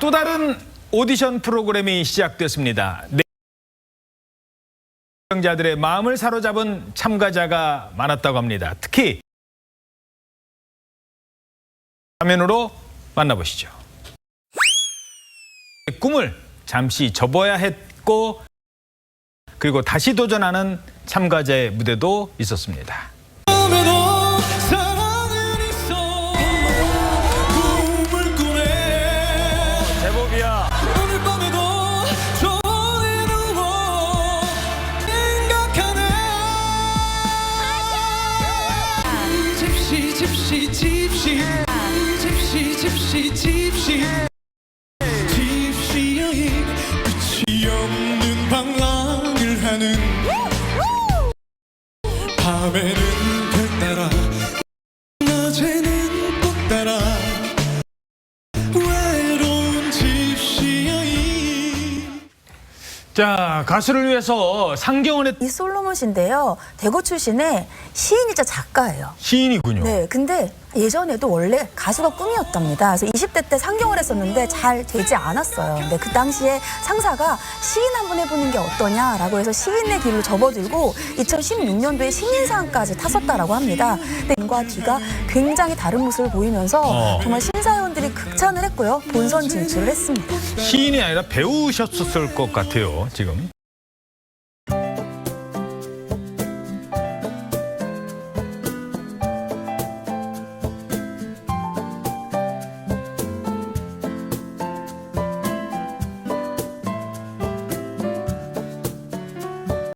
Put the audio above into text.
또 다른 오디션 프로그램이 시작됐습니다. 시청자들의 마음을 사로잡은 참가자가 많았다고 합니다. 특히 화면으로 만나보시죠. 꿈을 잠시 접어야 했고 그리고 다시 도전하는 참가자의 무대도 있었습니다. 집시 집시. 집시 집시 집시. 집시 집시 여인 끝이 없는 방랑을 하는 밤에는 자 가수를 위해서 상경원의 이 솔로몬 씨인데요. 대구 출신의 시인이자 작가예요. 시인이군요. 네, 근데 예전에도 원래 가수가 꿈이었답니다. 그래서 20대 때 상경을 했었는데 잘 되지 않았어요. 근데 그 당시에 상사가 시인 한번 해보는 게 어떠냐라고 해서 시인의 길로 접어들고 2016년도에 신인상까지 탔었다라고 합니다. 근데 눈과 뒤가 굉장히 다른 모습을 보이면서 어. 정말 심사위원들이 극찬을 했고요. 본선 진출을 했습니다. 시인이 아니라 배우셨을 것 같아요. 지금